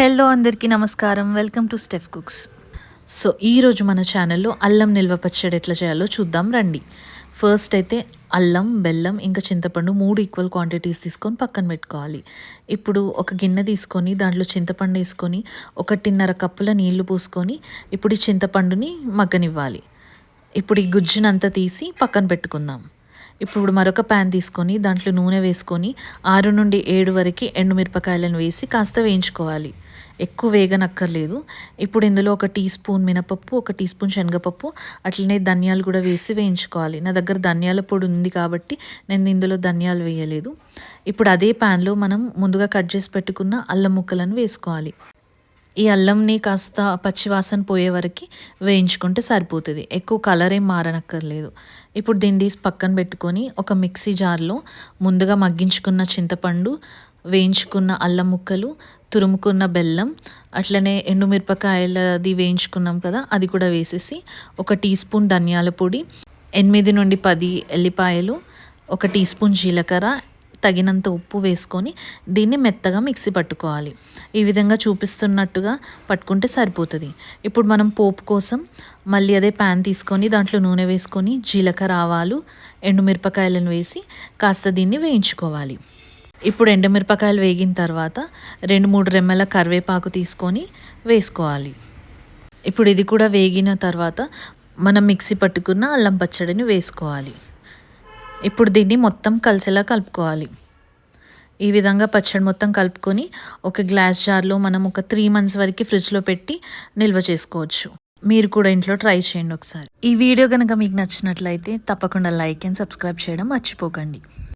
Hello అందరికీ నమస్కారం. Welcome to Steph cooks so ఈరోజు మన ఛానల్లో అల్లం నిల్వ పచ్చడి ఎట్లా చేయాలో చూద్దాం రండి. ఫస్ట్ అయితే అల్లం బెల్లం ఇంకా చింతపండు మూడు ఈక్వల్ క్వాంటిటీస్ తీసుకొని పక్కన పెట్టుకోవాలి. ఇప్పుడు ఒక గిన్నె తీసుకొని దాంట్లో చింతపండు వేసుకొని ఒకటిన్నర కప్పుల నీళ్ళు పోసుకొని ఇప్పుడు ఈ చింతపండుని మగ్గనివ్వాలి. ఇప్పుడు ఈ గుజ్జునంతా తీసి పక్కన పెట్టుకుందాం. ఇప్పుడు మరొక ప్యాన్ తీసుకొని దాంట్లో నూనె వేసుకొని ఆరు నుండి ఏడు వరకు ఎండుమిరపకాయలను వేసి కాస్త వేయించుకోవాలి. ఎక్కువ వేగనక్కర్లేదు. ఇప్పుడు ఇందులో ఒక టీ స్పూన్ మినపప్పు ఒక టీ స్పూన్ శనగపప్పు అట్లనే ధనియాలు కూడా వేసి వేయించుకోవాలి. నా దగ్గర ధనియాల పొడి ఉంది కాబట్టి నేను ఇందులో ధనియాలు వేయలేదు. ఇప్పుడు అదే ప్యాన్లో మనం ముందుగా కట్ చేసి పెట్టుకున్న అల్లం ముక్కలను వేసుకోవాలి. ఈ అల్లంని కాస్త పచ్చివాసన పోయే వరకు వేయించుకుంటే సరిపోతుంది. ఎక్కువ కలర్ ఏం మారనక్కర్లేదు. ఇప్పుడు దీన్ని తీసి పక్కన పెట్టుకొని ఒక మిక్సీ జార్లో ముందుగా మగ్గించుకున్న చింతపండు వేయించుకున్న అల్లం ముక్కలు తురుముకున్న బెల్లం అట్లనే ఎండుమిరపకాయలది వేయించుకున్నాం కదా అది కూడా వేసేసి ఒక టీ స్పూన్ ధనియాల పొడి ఎనిమిది నుండి పది ఎల్లిపాయలు ఒక టీ స్పూన్ జీలకర్ర తగినంత ఉప్పు వేసుకొని దీన్ని మెత్తగా మిక్సీ పట్టుకోవాలి. ఈ విధంగా చూపిస్తున్నట్టుగా పట్టుకుంటే సరిపోతుంది. ఇప్పుడు మనం పోపు కోసం మళ్ళీ అదే ప్యాన్ తీసుకొని దాంట్లో నూనె వేసుకొని జీలకర్ర ఆవాలు ఎండుమిరపకాయలను వేసి కాస్త దీన్ని వేయించుకోవాలి. ఇప్పుడు ఎండుమిరపకాయలు వేగిన తర్వాత రెండు మూడు రెమ్మల కరివేపాకు తీసుకొని వేసుకోవాలి. ఇప్పుడు ఇది కూడా వేగిన తర్వాత మనం మిక్సీ పట్టుకున్న అల్లం పచ్చడిని వేసుకోవాలి. ఇప్పుడు దీన్ని మొత్తం కలిసేలా కలుపుకోవాలి. ఈ విధంగా పచ్చడి మొత్తం కలుపుకొని ఒక గ్లాస్ జార్లో మనం ఒక త్రీ మంత్స్ వరకు ఫ్రిడ్జ్లో పెట్టి నిల్వ చేసుకోవచ్చు. మీరు కూడా ఇంట్లో ట్రై చేయండి ఒకసారి. ఈ వీడియో కనుక మీకు నచ్చినట్లయితే తప్పకుండా లైక్ అండ్ సబ్స్క్రైబ్ చేయడం మర్చిపోకండి.